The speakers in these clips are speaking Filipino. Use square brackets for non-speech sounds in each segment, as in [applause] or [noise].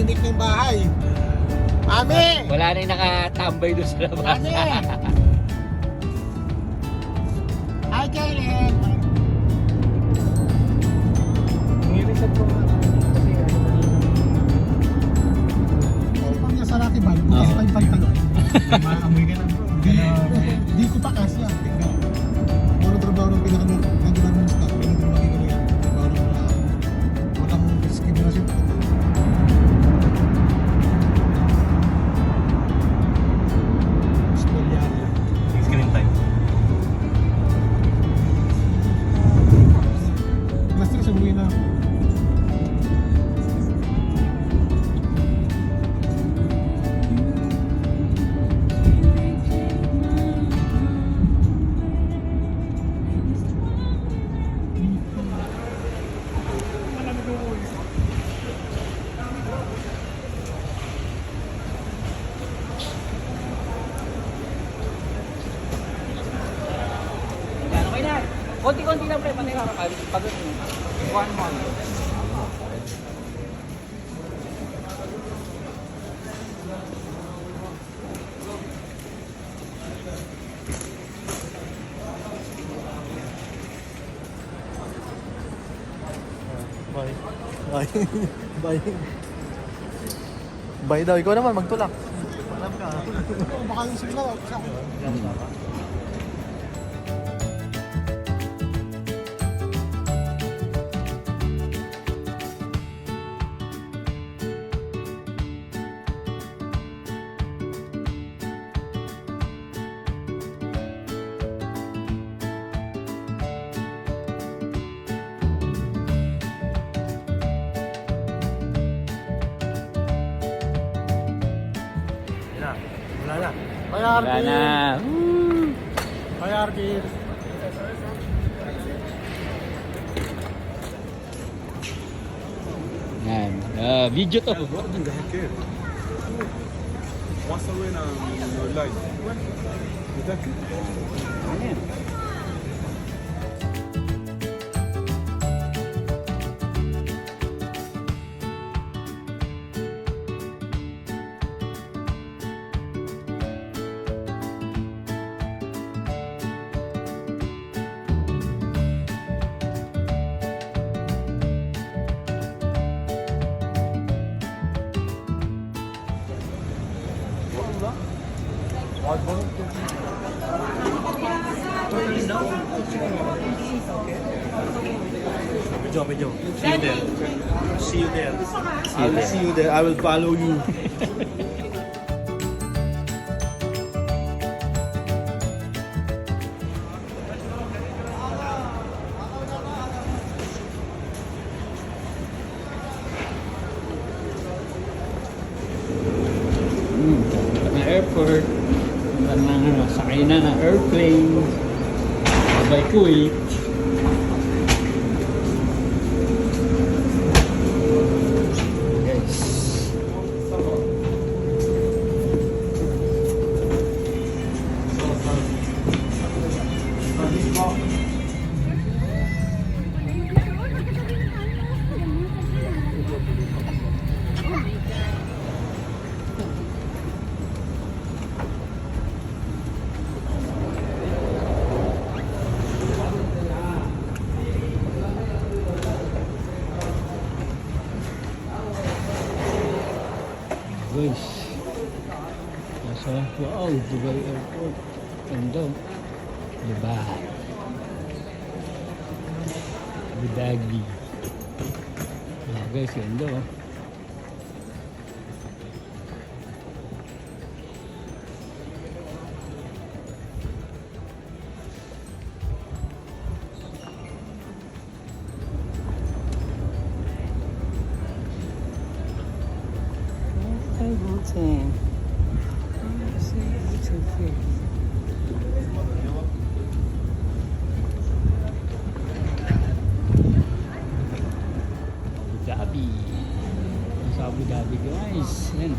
tahimik ng bahay. Mami! Wala na yung nakatambay doon sa labas. Mami! Hi, Karen! Nilisan ko nga. Ano pang nasa Rocky Band, kasi pagpagtalon. Maamoy ka na bro. Hindi ko pa kasi Konti-konti lang pre, pati kakakal. Pag one month. Bye. Bye. Bye. Bye daw. Ikaw naman magtulak. Alam ka. Baka yung signal, sa Wala na. Bye, Wala Arvin. na. Woo! Bye, Arvin. Yan. Ah, video to. What in the heck is? What's the win on your life? Is that good? Medyo, medyo. See you there. See you there. See I you will there. see you there. I will follow you. [laughs] Sabay Kuwait. Guys. Guys. Nasa, wow, Dubai Airport. Ganda. Dubai. Abu Dhabi. Ah, guys, ganda oh. Everything. Abu Dhabi. Nasa Abu Dhabi guys. Yan.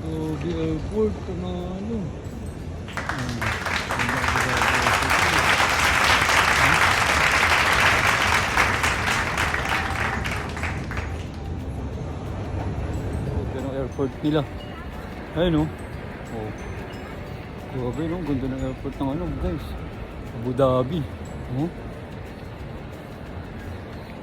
Abu Dhabi Airport. Ano nila. Ayun oh. Oh. Grabe no, ganda ng airport ng ano guys. Abu Dhabi. Oh.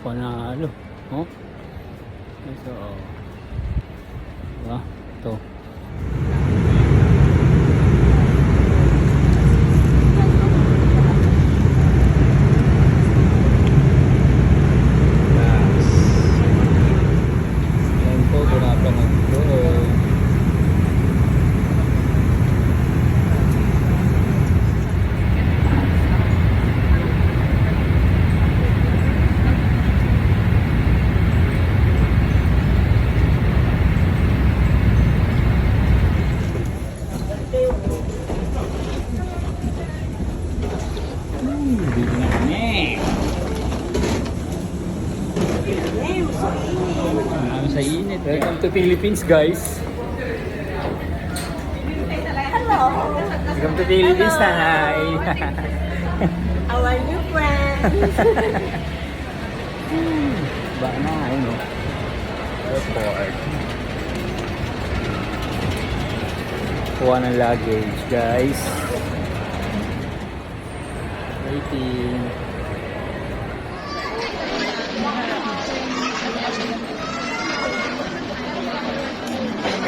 Panalo. Oh. Ito. Oh. Diba? Ito. Yes. Yan po, durapa ng doon. Dito na kami. Marami sa init. Welcome to Philippines, guys. Welcome to Philippines, nanay. [laughs] How are you, friends? [laughs] ba na, ayun o. Airport. Kuha ng luggage, guys. Waiting.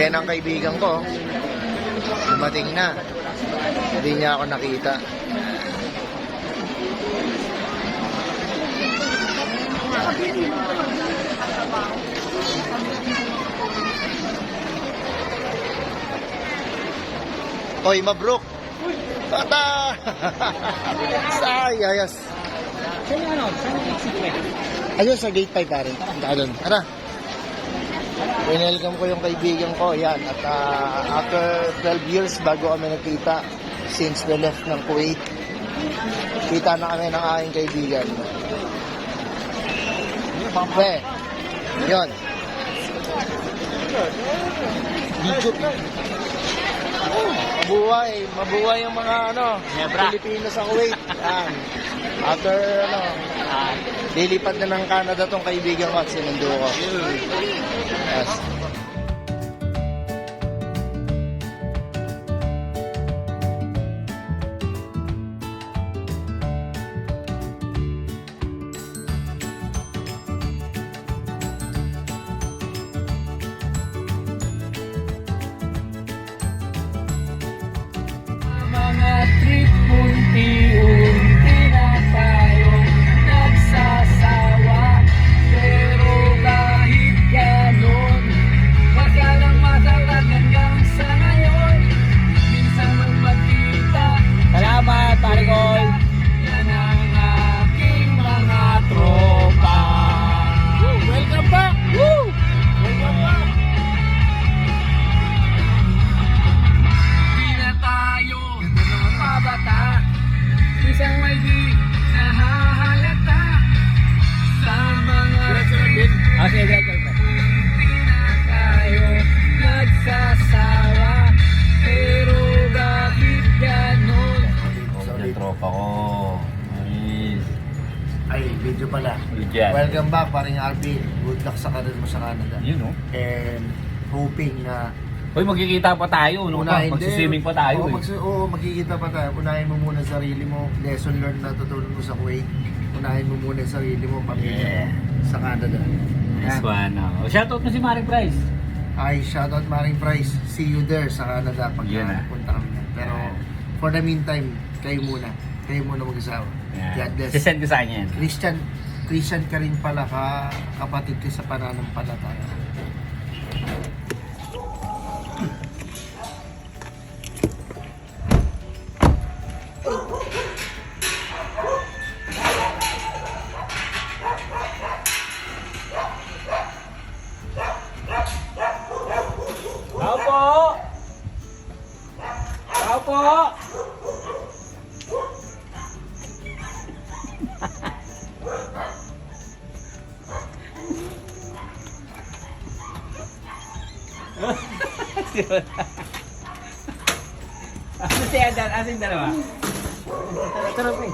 Yan ang kaibigan ko. Dumating na. Hindi niya ako nakita. Oy, mabruk! Bata! Say, [laughs] ayos. Saan ano? Saan ang exit? Ayun, sa gate 5 pare. Tara doon. Tara. Welcome ko yung kaibigan ko. Yan. At ah, after 12 years bago kami nagkita since we left ng Kuwait. Kita na kami ng aking kaibigan. Pampe. Yun. Video. Mabuhay. Mabuhay yung mga ano. Pilipino sa Kuwait. Yan. After ano, lilipat na ng Canada tong kaibigan ko at sinundo ko. Yes. Mga trip unti-unti Ay, video pala. Job. Welcome back, paring RB. Good luck sa karir mo sa Canada. Yun oh. And hoping na Uy, magkikita pa tayo. No? unahin Magsiswimming pa tayo. Oo, eh. magsi- oo, magkikita pa tayo. Unahin mo muna sarili mo. Lesson learned na tutunan mo sa Kuwait. Unahin mo muna sarili mo, pamilya Yeah. mo sa Canada. Nice Yan. one. Oh. Shoutout mo si Maring Price. Ay, shoutout Maring Price. See you there sa Canada pag Yun ah. punta kami. Pero for the meantime, kayo muna. Kayo muna mag-asawa. God bless. Sisend ko sa kanya yan. Christian, Christian ka rin pala ka, kapatid ko sa pananampalataya. Tao Ano si Adan? Ano yung dalawa? Tara pa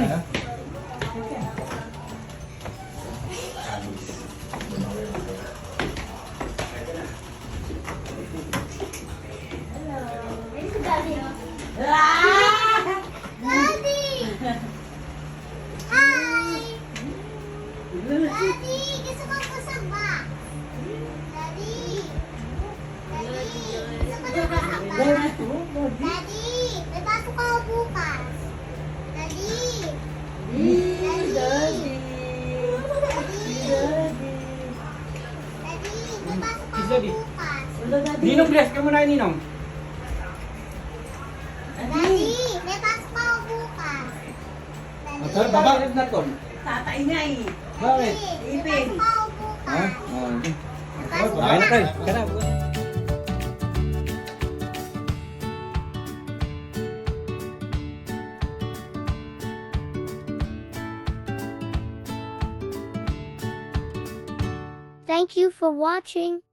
Daddy. Ninong, bless ka muna, Ninong. Daddy, lepas pa ako bukas. Sir, baba. Bakit na to? Tatay niya eh. Bakit? Ipin. Lepas pa ako bukas. Lepas Bakit na tayo? Tara. Thank you for watching.